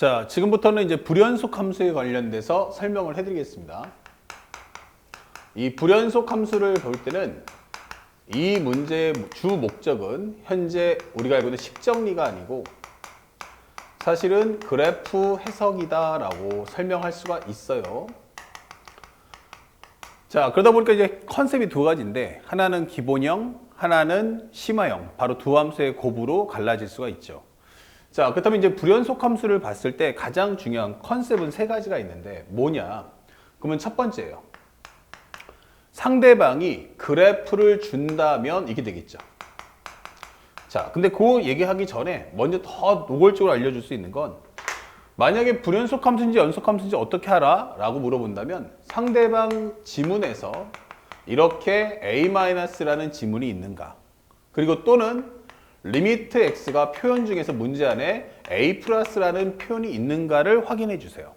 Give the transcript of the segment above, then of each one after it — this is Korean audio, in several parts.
자, 지금부터는 이제 불연속 함수에 관련돼서 설명을 해드리겠습니다. 이 불연속 함수를 볼 때는 이 문제의 주 목적은 현재 우리가 알고 있는 식정리가 아니고 사실은 그래프 해석이다라고 설명할 수가 있어요. 자, 그러다 보니까 이제 컨셉이 두 가지인데 하나는 기본형, 하나는 심화형, 바로 두 함수의 곱으로 갈라질 수가 있죠. 자, 그렇다면 이제 불연속 함수를 봤을 때 가장 중요한 컨셉은 세 가지가 있는데 뭐냐? 그러면 첫 번째예요. 상대방이 그래프를 준다면 이게 되겠죠. 자, 근데 그 얘기하기 전에 먼저 더 노골적으로 알려줄 수 있는 건 만약에 불연속 함수인지 연속 함수인지 어떻게 알아? 라고 물어본다면 상대방 지문에서 이렇게 a-라는 지문이 있는가? 그리고 또는 리미트 x가 표현 중에서 문제 안에 a 플러스라는 표현이 있는가를 확인해 주세요.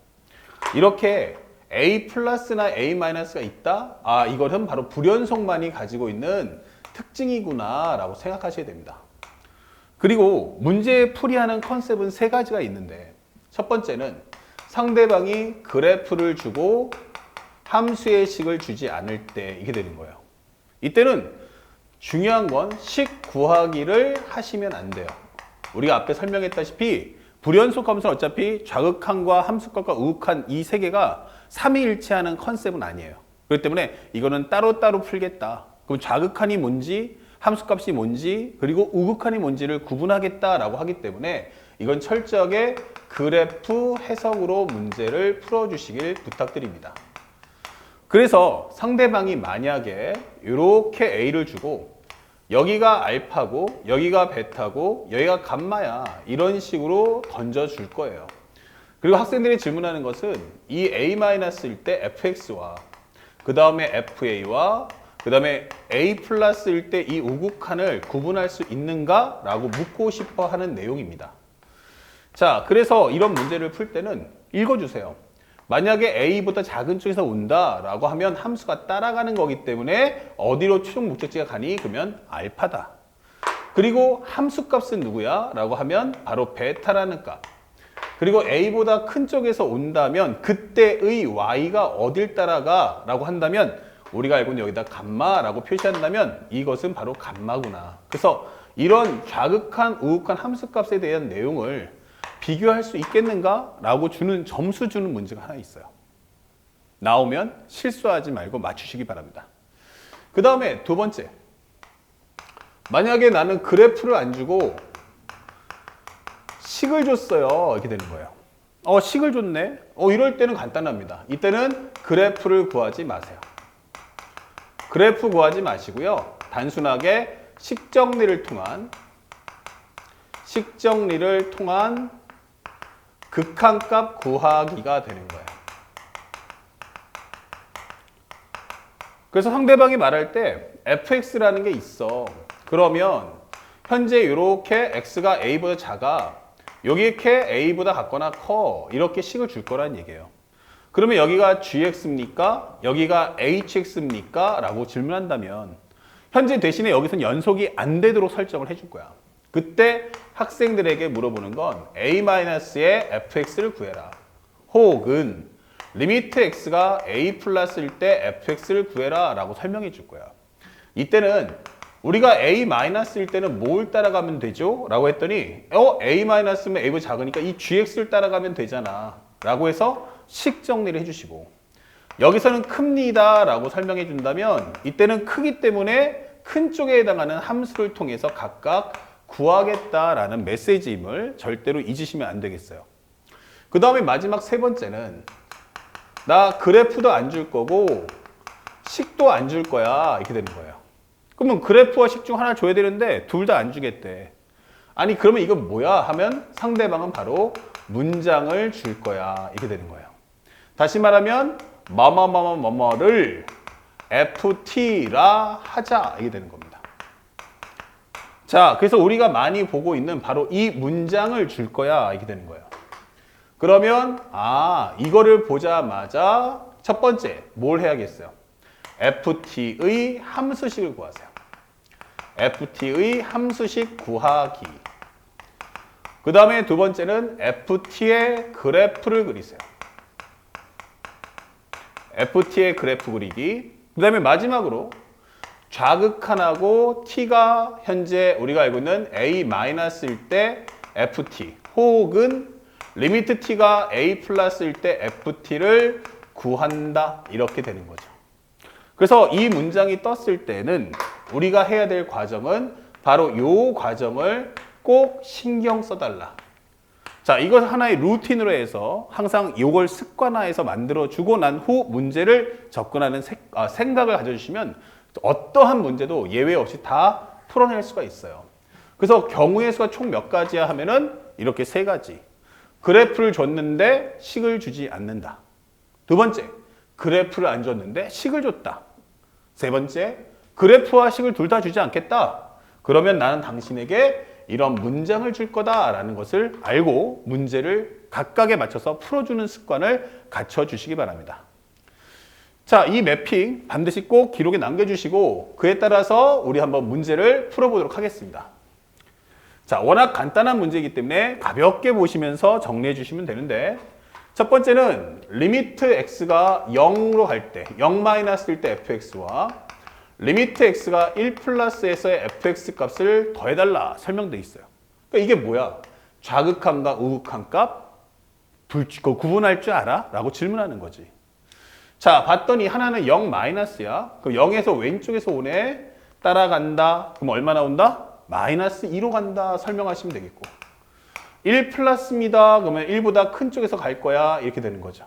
이렇게 a 플러스나 a 마이너스가 있다? 아, 이것은 바로 불연속만이 가지고 있는 특징이구나 라고 생각하셔야 됩니다. 그리고 문제 풀이하는 컨셉은 세 가지가 있는데 첫 번째는 상대방이 그래프를 주고 함수의 식을 주지 않을 때 이게 되는 거예요. 이때는 중요한 건 식 구하기를 하시면 안 돼요. 우리가 앞에 설명했다시피 불연속 함수는 어차피 좌극한과 함수값과 우극한 이 세 개가 삼위일체하는 컨셉은 아니에요. 그렇기 때문에 이거는 따로따로 풀겠다. 그럼 좌극한이 뭔지 함수값이 뭔지 그리고 우극한이 뭔지를 구분하겠다라고 하기 때문에 이건 철저하게 그래프 해석으로 문제를 풀어주시길 부탁드립니다. 그래서 상대방이 만약에 이렇게 A를 주고 여기가 알파고 여기가 베타고 여기가 감마야 이런 식으로 던져줄 거예요. 그리고 학생들이 질문하는 것은 이 A-일 때 fx와 그 다음에 fa와 그 다음에 a 플러스일 때 이 우극한을 구분할 수 있는가? 라고 묻고 싶어 하는 내용입니다. 자, 그래서 이런 문제를 풀 때는 읽어주세요. 만약에 a보다 작은 쪽에서 온다라고 하면 함수가 따라가는 거기 때문에 어디로 최종 목적지가 가니? 그러면 알파다. 그리고 함수 값은 누구야? 라고 하면 바로 베타라는 값. 그리고 a보다 큰 쪽에서 온다면 그때의 y가 어딜 따라가? 라고 한다면 우리가 알고 있는 여기다 감마라고 표시한다면 이것은 바로 감마구나. 그래서 이런 좌극한, 우극한 함수값에 대한 내용을 비교할 수 있겠는가? 라고 주는 점수 주는 문제가 하나 있어요. 나오면 실수하지 말고 맞추시기 바랍니다. 그 다음에 두 번째. 만약에 나는 그래프를 안 주고 식을 줬어요. 이렇게 되는 거예요. 어, 식을 줬네? 어, 이럴 때는 간단합니다. 이때는 그래프를 구하지 마세요. 그래프 구하지 마시고요. 단순하게 식정리를 통한 식정리를 통한 극한값 구하기가 되는 거예요. 그래서 상대방이 말할 때 fx라는 게 있어. 그러면 현재 이렇게 x가 a보다 작아. 여기 이렇게 a보다 같거나 커. 이렇게 식을 줄 거란 얘기예요. 그러면 여기가 gx입니까? 여기가 hx입니까? 라고 질문한다면 현재 대신에 여기서는 연속이 안 되도록 설정을 해줄 거야. 그때 학생들에게 물어보는 건 a-의 fx를 구해라. 혹은 리미트 x가 a 플러스일 때 fx를 구해라 라고 설명해 줄 거야. 이때는 우리가 a-일 때는 뭘 따라가면 되죠? 라고 했더니 어 a-면 a보다 작으니까 이 gx를 따라가면 되잖아. 라고 해서 식 정리를 해주시고 여기서는 큽니다 라고 설명해 준다면 이때는 크기 때문에 큰 쪽에 해당하는 함수를 통해서 각각 구하겠다라는 메시지임을 절대로 잊으시면 안 되겠어요. 그 다음에 마지막 세 번째는 나 그래프도 안 줄 거고 식도 안 줄 거야 이렇게 되는 거예요. 그러면 그래프와 식 중 하나 줘야 되는데 둘 다 안 주겠대. 아니 그러면 이건 뭐야 하면 상대방은 바로 문장을 줄 거야 이렇게 되는 거예요. 다시 말하면 뭐뭐뭐뭐뭐를 FT라 하자 이게 되는 겁니다. 자, 그래서 우리가 많이 보고 있는 바로 이 문장을 줄 거야 이렇게 되는 거예요. 그러면 아 이거를 보자마자 첫 번째 뭘 해야겠어요? FT의 함수식을 구하세요. FT의 함수식 구하기. 그 다음에 두 번째는 FT의 그래프를 그리세요. FT의 그래프 그리기. 그 다음에 마지막으로 좌극한하고 T가 현재 우리가 알고 있는 A-일 때 FT 혹은 리미트 T가 A 플러스일 때 FT를 구한다 이렇게 되는 거죠. 그래서 이 문장이 떴을 때는 우리가 해야 될 과정은 바로 이 과정을 꼭 신경 써달라. 자, 이것 하나의 루틴으로 해서 항상 이걸 습관화해서 만들어주고 난 후 문제를 접근하는 색- 아, 생각을 가져주시면 어떠한 문제도 예외 없이 다 풀어낼 수가 있어요. 그래서 경우의 수가 총 몇 가지야 하면은 이렇게 세 가지. 그래프를 줬는데 식을 주지 않는다. 두 번째, 그래프를 안 줬는데 식을 줬다. 세 번째, 그래프와 식을 둘 다 주지 않겠다. 그러면 나는 당신에게 이런 문장을 줄 거다라는 것을 알고 문제를 각각에 맞춰서 풀어주는 습관을 갖춰주시기 바랍니다. 자, 이 매핑 반드시 꼭 기록에 남겨주시고 그에 따라서 우리 한번 문제를 풀어보도록 하겠습니다. 자, 워낙 간단한 문제이기 때문에 가볍게 보시면서 정리해 주시면 되는데 첫 번째는 리미트 x가 0으로 갈 때, 0 마이너스일 때 fx와 리미트 x가 1 플러스에서의 fx 값을 더해달라 설명돼 있어요. 그러니까 이게 뭐야? 좌극한과 우극한 값 불, 그거 구분할 줄 알아? 라고 질문하는 거지. 자, 봤더니 하나는 0 마이너스야. 그럼 0에서 왼쪽에서 오네. 따라간다. 그럼 얼마 나온다? 마이너스 2로 간다. 설명하시면 되겠고. 1 플러스입니다. 그러면 1보다 큰 쪽에서 갈 거야. 이렇게 되는 거죠.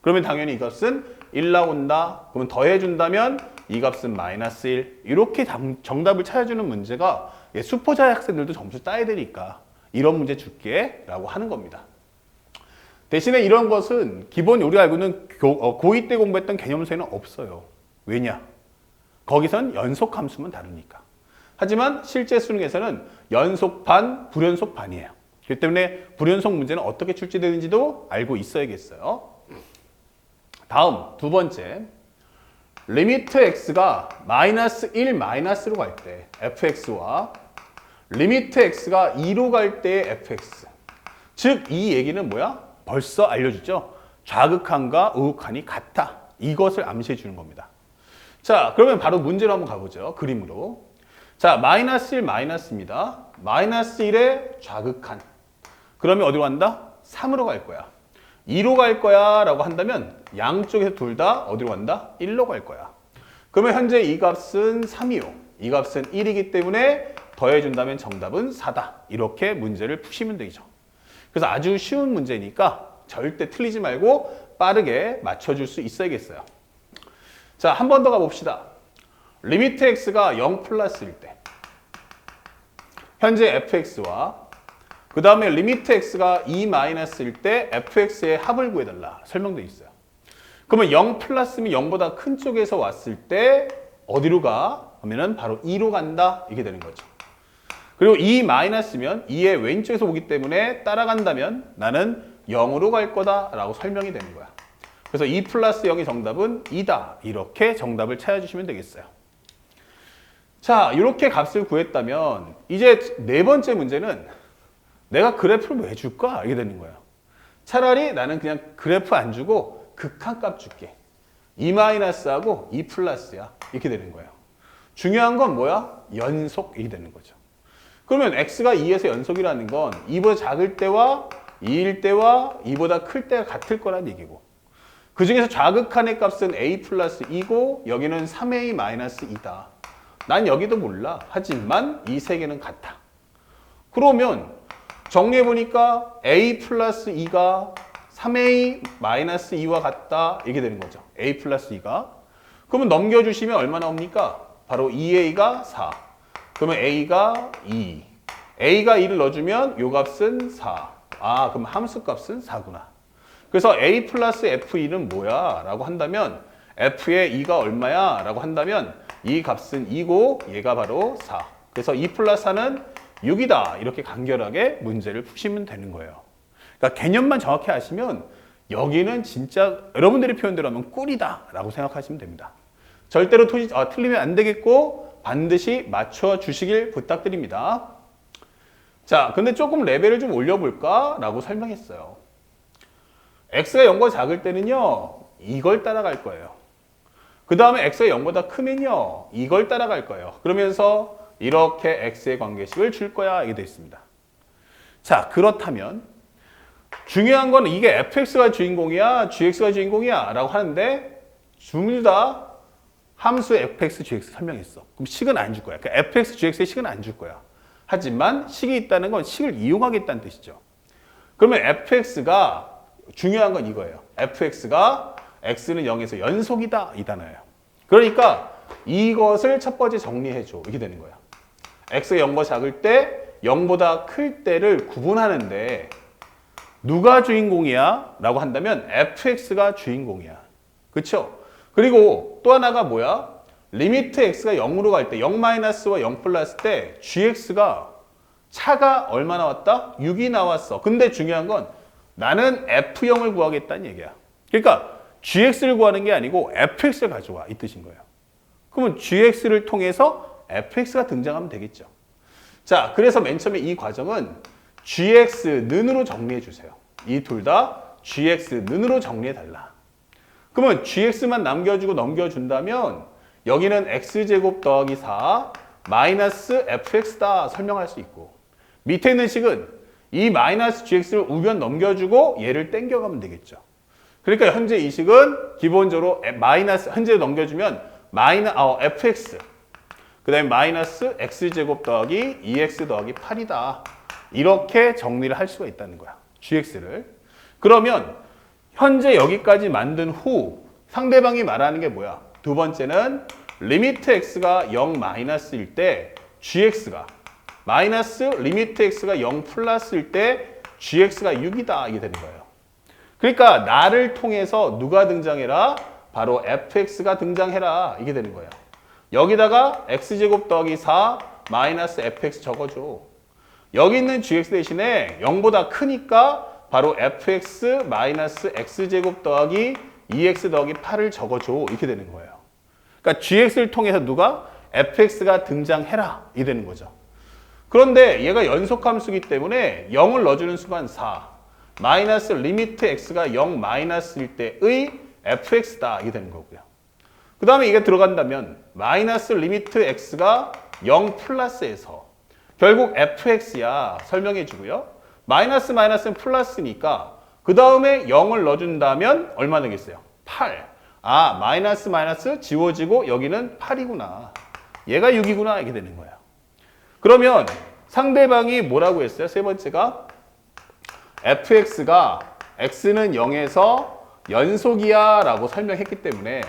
그러면 당연히 이 값은 1 나온다. 그러면 더해준다면 이 값은 마이너스 1. 이렇게 정- 정답을 찾아주는 문제가 예, 수포자 학생들도 점수 따야 되니까 이런 문제 줄게 라고 하는 겁니다. 대신에 이런 것은 기본 우리가 알고 있는 교- 어, 고2 때 공부했던 개념수에는 없어요. 왜냐? 거기선 연속 함수만 다르니까. 하지만 실제 수능에서는 연속 반, 불연속 반이에요. 그렇기 때문에 불연속 문제는 어떻게 출제되는지도 알고 있어야겠어요. 다음 두 번째. 리미트 x가 마이너스 1 마이너스로 갈 때 fx와 리미트 x가 2로 갈 때의 fx. 즉 이 얘기는 뭐야? 벌써 알려주죠. 좌극한과 우극한이 같다. 이것을 암시해 주는 겁니다. 자, 그러면 바로 문제로 한번 가보죠. 그림으로. 자, 마이너스 1 마이너스입니다. 마이너스 1의 좌극한. 그러면 어디로 간다? 3으로 갈 거야. 2로 갈 거야 라고 한다면 양쪽에서 둘 다 어디로 간다? 1로 갈 거야. 그러면 현재 이 값은 3이요. 이 값은 1이기 때문에 더해준다면 정답은 4다. 이렇게 문제를 푸시면 되죠. 그래서 아주 쉬운 문제니까 절대 틀리지 말고 빠르게 맞춰줄 수 있어야겠어요. 자, 한 번 더 가봅시다. 리미트 x가 0 플러스일 때 현재 fx와 그 다음에 리미트 x가 2 마이너스일 때 fx의 합을 구해달라 설명되어 있어요. 그러면 0 플러스면 0보다 큰 쪽에서 왔을 때 어디로 가? 하면은 바로 2로 간다 이게 되는 거죠. 그리고 2 마이너스면 2의 왼쪽에서 오기 때문에 따라간다면 나는 0으로 갈 거다라고 설명이 되는 거야. 그래서 2 플러스 0의 정답은 2다. 이렇게 정답을 찾아주시면 되겠어요. 자, 이렇게 값을 구했다면 이제 네 번째 문제는 내가 그래프를 왜 줄까? 이게 되는 거예요. 차라리 나는 그냥 그래프 안 주고 극한값 줄게. 2 마이너스하고 2 플러스야. 이렇게 되는 거예요. 중요한 건 뭐야? 연속 이렇게 되는 거죠. 그러면 x가 2에서 연속이라는 건 2보다 작을 때와 2일 때와 2보다 클 때가 같을 거란 얘기고 그 중에서 좌극한의 값은 a 플러스 2고 여기는 3a 마이너스 2다. 난 여기도 몰라. 하지만 이 세 개는 같아. 그러면 정리해 보니까 a 플러스 2가 3a 마이너스 2와 같다. 이게 되는 거죠. a 플러스 2가. 그러면 넘겨주시면 얼마 나옵니까? 바로 2a가 4. 그러면 a가 2. a가 2를 넣어주면 요 값은 4. 아, 그럼 함수 값은 4구나. 그래서 a 플러스 f2는 뭐야? 라고 한다면 f의 2가 얼마야? 라고 한다면 이 값은 2고 얘가 바로 4. 그래서 2 플러스 4는 6이다. 이렇게 간결하게 문제를 푸시면 되는 거예요. 그러니까 개념만 정확히 아시면 여기는 진짜 여러분들의 표현대로 하면 꿀이다. 라고 생각하시면 됩니다. 절대로 토지, 아, 틀리면 안 되겠고 반드시 맞춰 주시길 부탁드립니다. 자, 근데 조금 레벨을 좀 올려볼까 라고 설명했어요. x가 0보다 작을 때는요, 이걸 따라갈 거예요. 그 다음에 x가 0보다 크면요, 이걸 따라갈 거예요. 그러면서 이렇게 x의 관계식을 줄 거야. 이게 되어 있습니다. 자, 그렇다면 중요한 건 이게 fx가 주인공이야, gx가 주인공이야 라고 하는데 둘다 함수 fx, gx 설명했어. 그럼 식은 안 줄 거야. 그러니까 fx, gx의 식은 안 줄 거야. 하지만 식이 있다는 건 식을 이용하겠다는 뜻이죠. 그러면 fx가 중요한 건 이거예요. fx가 x는 0에서 연속이다 이 단어예요. 그러니까 이것을 첫 번째 정리해 줘. 이렇게 되는 거야. x가 0보다 작을 때 0보다 클 때를 구분하는데 누가 주인공이야? 라고 한다면 fx가 주인공이야. 그렇죠? 그리고 또 하나가 뭐야? 리미트 x가 0으로 갈 때 0-와 0 플러스 때 gx가 차가 얼마 나왔다? 6이 나왔어. 근데 중요한 건 나는 f0을 구하겠다는 얘기야. 그러니까 gx를 구하는 게 아니고 fx를 가져와 이 뜻인 거예요. 그러면 gx를 통해서 fx가 등장하면 되겠죠. 자, 그래서 맨 처음에 이 과정은 gx는으로 정리해 주세요. 이 둘 다 gx는으로 정리해 달라. 그러면 gx만 남겨주고 넘겨준다면 여기는 x제곱 더하기 4 마이너스 fx다 설명할 수 있고 밑에 있는 식은 이 마이너스 gx를 우변 넘겨주고 얘를 땡겨가면 되겠죠. 그러니까 현재 이 식은 기본적으로 마이너스 현재 넘겨주면 마이너 어, fx 그 다음에 마이너스 x제곱 더하기 2x 더하기 8이다. 이렇게 정리를 할 수가 있다는 거야. gx를. 그러면 현재 여기까지 만든 후 상대방이 말하는 게 뭐야? 두 번째는 리미트 x가 0 마이너스일 때 gx가 마이너스 리미트 x가 0 플러스일 때 gx가 6이다. 이게 되는 거예요. 그러니까 나를 통해서 누가 등장해라? 바로 fx가 등장해라. 이게 되는 거예요. 여기다가 x제곱 더하기 4 마이너스 fx 적어줘. 여기 있는 gx 대신에 0보다 크니까 바로 fx 마이너스 x제곱 더하기 2x 더하기 8을 적어줘. 이렇게 되는 거예요. 그러니까 gx를 통해서 누가 fx가 등장해라. 이 되는 거죠. 그런데 얘가 연속함수기 때문에 0을 넣어주는 순간 4 마이너스 리미트 x가 0 마이너스일 때의 fx다. 이게 되는 거고요. 그 다음에 이게 들어간다면 마이너스 리미트 x가 0 플러스에서 결국 fx야 설명해 주고요. 마이너스 마이너스는 플러스니까 그 다음에 0을 넣어준다면 얼마 되겠어요? 8. 아 마이너스 마이너스 지워지고 여기는 8이구나. 얘가 6이구나 이렇게 되는 거예요. 그러면 상대방이 뭐라고 했어요? 세 번째가 fx가 x는 0에서 연속이야 라고 설명했기 때문에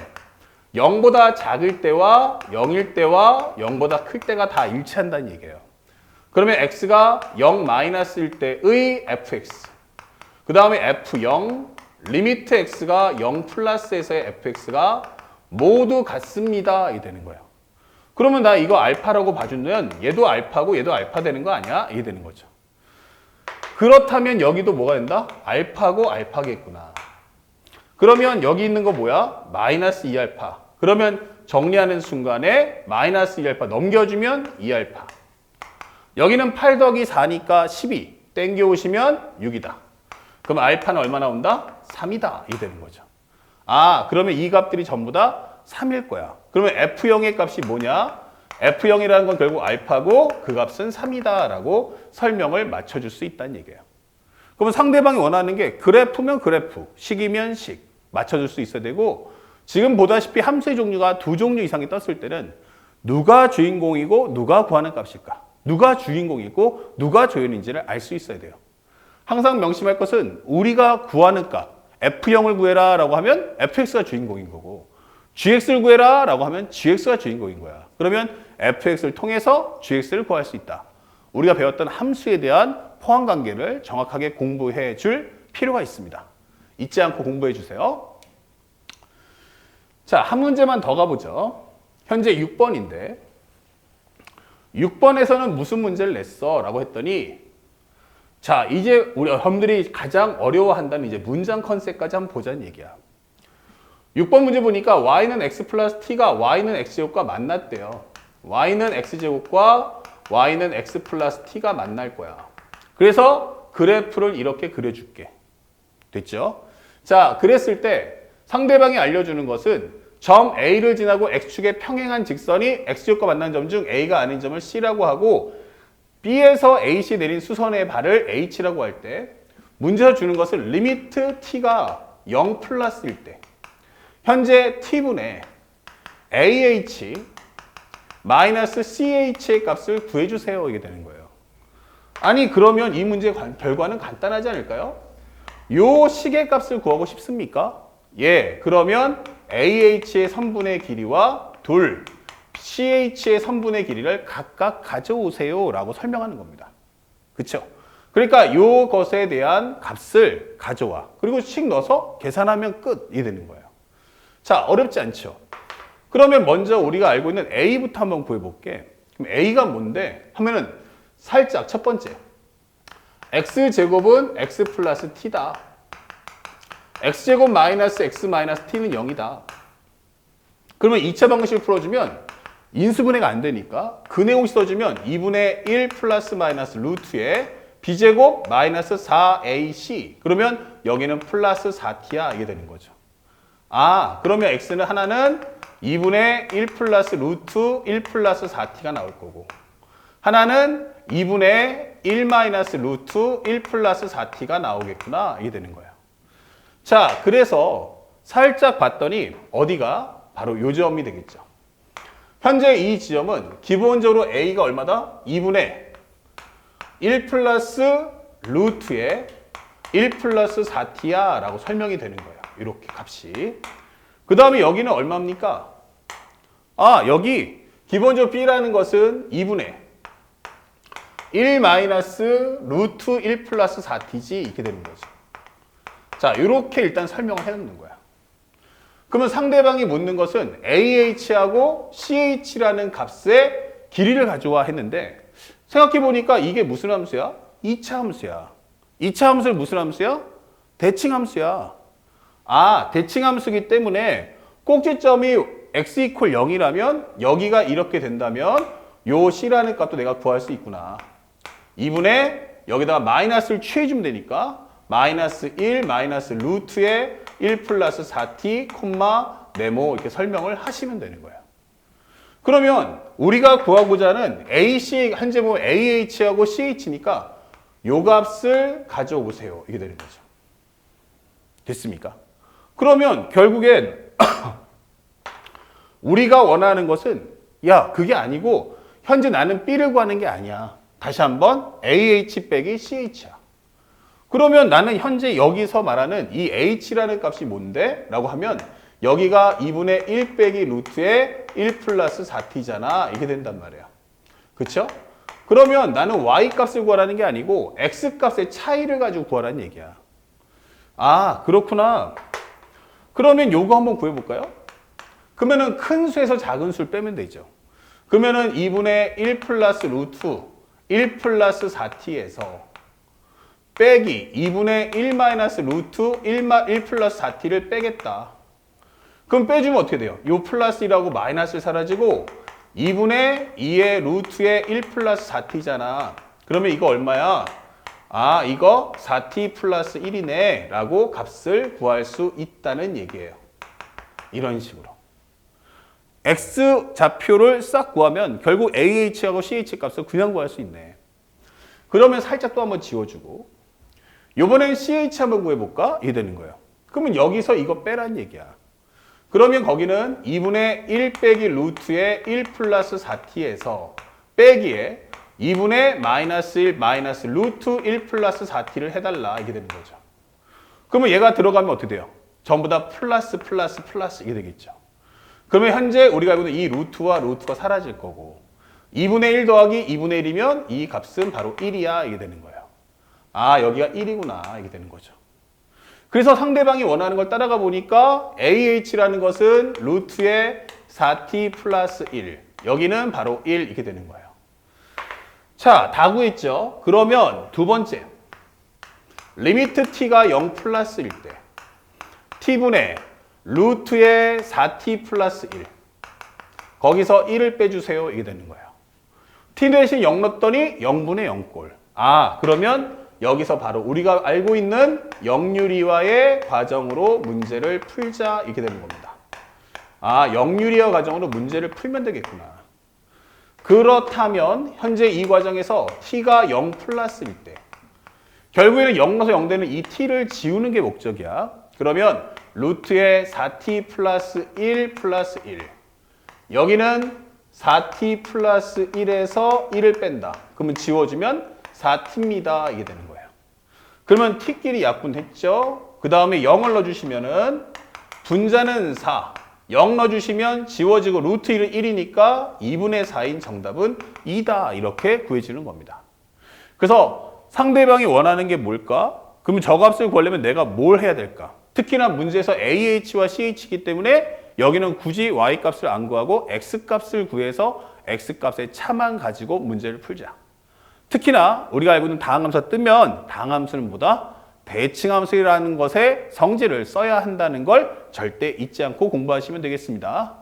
0보다 작을 때와 0일 때와 0보다 클 때가 다 일치한다는 얘기예요. 그러면 x가 0 마이너스일 때의 fx 그 다음에 f0 리미트 x가 0 플러스에서의 fx가 모두 같습니다. 이 되는 거예요. 그러면 나 이거 알파라고 봐주면 얘도 알파고 얘도 알파 되는 거 아니야? 이게 되는 거죠. 그렇다면 여기도 뭐가 된다? 알파고 알파겠구나. 그러면 여기 있는 거 뭐야? 마이너스 2알파. 그러면 정리하는 순간에 마이너스 2알파 넘겨주면 2알파. 여기는 8 더하기 4니까 12. 땡겨오시면 6이다. 그럼 알파는 얼마 나온다? 3이다. 이게 되는 거죠. 아, 그러면 이 값들이 전부 다 3일 거야. 그러면 F0의 값이 뭐냐? F0이라는 건 결국 알파고 그 값은 3이다 라고 설명을 맞춰줄 수 있다는 얘기예요. 그러면 상대방이 원하는 게 그래프면 그래프, 식이면 식 맞춰줄 수 있어야 되고 지금 보다시피 함수의 종류가 두 종류 이상이 떴을 때는 누가 주인공이고 누가 구하는 값일까? 누가 주인공이고 누가 조연인지를 알 수 있어야 돼요. 항상 명심할 것은 우리가 구하는 값 F0을 구해라 라고 하면 fx가 주인공인 거고 gx를 구해라 라고 하면 gx가 주인공인 거야. 그러면 fx를 통해서 gx를 구할 수 있다. 우리가 배웠던 함수에 대한 포함 관계를 정확하게 공부해 줄 필요가 있습니다. 잊지 않고 공부해 주세요. 자, 한 문제만 더 가보죠. 현재 6번인데 6번에서는 무슨 문제를 냈어? 라고 했더니 자, 이제 우리 여러분들이 가장 어려워한다는 이제 문장 컨셉까지 한번 보자는 얘기야. 6번 문제 보니까 y는 x 플러스 t가 y는 x제곱과 만났대요. y는 x제곱과 y는 x 플러스 t가 만날 거야. 그래서 그래프를 이렇게 그려줄게. 됐죠? 자, 그랬을 때 상대방이 알려주는 것은 점 A를 지나고 X축에 평행한 직선이 X축과 만난 점 중 A가 아닌 점을 C라고 하고 B에서 AC 내린 수선의 발을 H라고 할 때 문제에서 주는 것은 리미트 T가 0 플러스일 때 현재 T분의 AH 마이너스 CH의 값을 구해주세요 이게 되는 거예요. 아니 그러면 이 문제의 관- 결과는 간단하지 않을까요? 요 식의 값을 구하고 싶습니까? 예, 그러면 AH의 선분의 길이와 둘 CH의 선분의 길이를 각각 가져오세요 라고 설명하는 겁니다. 그쵸? 그러니까 요 것에 대한 값을 가져와. 그리고 식 넣어서 계산하면 끝이 되는 거예요. 자, 어렵지 않죠? 그러면 먼저 우리가 알고 있는 A부터 한번 구해볼게. 그럼 A가 뭔데? 하면은 살짝 첫 번째. X제곱은 X 플러스 T다. X제곱 마이너스 X 마이너스 T는 0이다. 그러면 2차 방식을 풀어주면 인수분해가 안 되니까 그 내용 써주면 2분의 1 플러스 마이너스 루트에 B제곱 마이너스 4AC 그러면 여기는 플러스 4T야 이게 되는 거죠. 아 그러면 X는 하나는 2분의 1 플러스 루트 1 플러스 4T가 나올 거고 하나는 2분의 1 마이너스 루트 1 플러스 4T가 나오겠구나 이게 되는 거예요. 자 그래서 살짝 봤더니 어디가 바로 요 점이 되겠죠. 현재 이 지점은 기본적으로 A가 얼마다? 2분의 1 플러스 루트의 1 플러스 4t야 라고 설명이 되는 거예요. 이렇게 값이. 그 다음에 여기는 얼마입니까? 아, 여기 기본적으로 B라는 것은 2분의 1 마이너스 루트 1 플러스 4t지 이렇게 되는 거죠. 자, 이렇게 일단 설명을 해놓는 거야. 그러면 상대방이 묻는 것은 AH하고 CH라는 값의 길이를 가져와 했는데 생각해 보니까 이게 무슨 함수야? 2차 함수야. 2차 함수는 무슨 함수야? 대칭 함수야. 아, 대칭 함수기 때문에 꼭지점이 x 이퀄 0이라면 여기가 이렇게 된다면 요 c라는 값도 내가 구할 수 있구나. 2분의 여기다가 마이너스를 취해주면 되니까 마이너스 1 마이너스 루트의 1 플러스 4t 콤마 네모 이렇게 설명을 하시면 되는 거예요. 그러면 우리가 구하고자 하는 AC 현재 보면 AH하고 CH니까 요 값을 가져오세요. 이게 되는 거죠. 됐습니까? 그러면 결국엔 우리가 원하는 것은 야 그게 아니고 현재 나는 B를 구하는 게 아니야. 다시 한번 AH 빼기 CH야. 그러면 나는 현재 여기서 말하는 이 h라는 값이 뭔데? 라고 하면 여기가 2분의 1 빼기 루트의 1 플러스 4t잖아. 이게 된단 말이야. 그쵸? 그러면 나는 y 값을 구하라는 게 아니고 x 값의 차이를 가지고 구하라는 얘기야. 아, 그렇구나. 그러면 요거 한번 구해볼까요? 그러면은 큰 수에서 작은 수를 빼면 되죠. 그러면은 2분의 1 플러스 루트 1 플러스 4t에서 빼기 2분의 1 마이너스 루트 1, 마, 1 플러스 4t를 빼겠다. 그럼 빼주면 어떻게 돼요? 요 플러스 1하고 마이너스 사라지고 2분의 2의 루트의 1 플러스 4t잖아. 그러면 이거 얼마야? 아, 이거 4t 플러스 1이네. 라고 값을 구할 수 있다는 얘기예요. 이런 식으로. x 좌표를 싹 구하면 결국 ah하고 ch 값을 그냥 구할 수 있네. 그러면 살짝 또 한번 지워주고 요번엔 ch 한번 구해볼까? 이게 되는 거예요. 그러면 여기서 이거 빼란 얘기야. 그러면 거기는 2분의 1 빼기 루트의 1 플러스 4t에서 빼기에 2분의 마이너스 1 마이너스 루트 1 플러스 4t를 해달라 이게 되는 거죠. 그러면 얘가 들어가면 어떻게 돼요? 전부 다 플러스 플러스 플러스 이게 되겠죠. 그러면 현재 우리가 알고 있는 이 루트와 루트가 사라질 거고 2분의 1 더하기 2분의 1이면 이 값은 바로 1이야 이게 되는 거예요. 아 여기가 1이구나 이게 되는 거죠. 그래서 상대방이 원하는 걸 따라가 보니까 AH라는 것은 루트의 4t 플러스 1 여기는 바로 1 이렇게 되는 거예요. 자, 다 구했죠? 그러면 두 번째 리미트 t가 0 플러스일 때 t분의 루트의 4t 플러스 1 거기서 1을 빼주세요 이게 되는 거예요. t 대신 0 넣었더니 0분의 0꼴 아, 그러면 여기서 바로 우리가 알고 있는 영유리화의 과정으로 문제를 풀자 이렇게 되는 겁니다. 아, 영유리화 과정으로 문제를 풀면 되겠구나. 그렇다면 현재 이 과정에서 t가 0 플러스일 때 결국에는 0에서 0 되는 이 t를 지우는 게 목적이야. 그러면 루트의 4t 플러스 1 플러스 1 여기는 4t 플러스 1에서 1을 뺀다. 그러면 지워주면 4t입니다. 이게 되는 거예요. 그러면 t끼리 약분했죠. 그 다음에 0을 넣어주시면은 분자는 4. 0 넣어주시면 지워지고 루트 1은 1이니까 2분의 4인 정답은 2다. 이렇게 구해지는 겁니다. 그래서 상대방이 원하는 게 뭘까? 그러면 저 값을 구하려면 내가 뭘 해야 될까? 특히나 문제에서 AH와 CH이기 때문에 여기는 굳이 Y 값을 안 구하고 X 값을 구해서 X 값의 차만 가지고 문제를 풀자. 특히나 우리가 알고 있는 다항함수가 뜨면 다항함수는 뭐다? 대칭함수라는 것의 성질을 써야 한다는 걸 절대 잊지 않고 공부하시면 되겠습니다.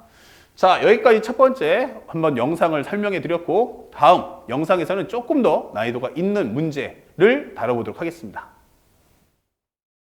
자, 여기까지 첫 번째 한번 영상을 설명해 드렸고 다음 영상에서는 조금 더 난이도가 있는 문제를 다뤄보도록 하겠습니다.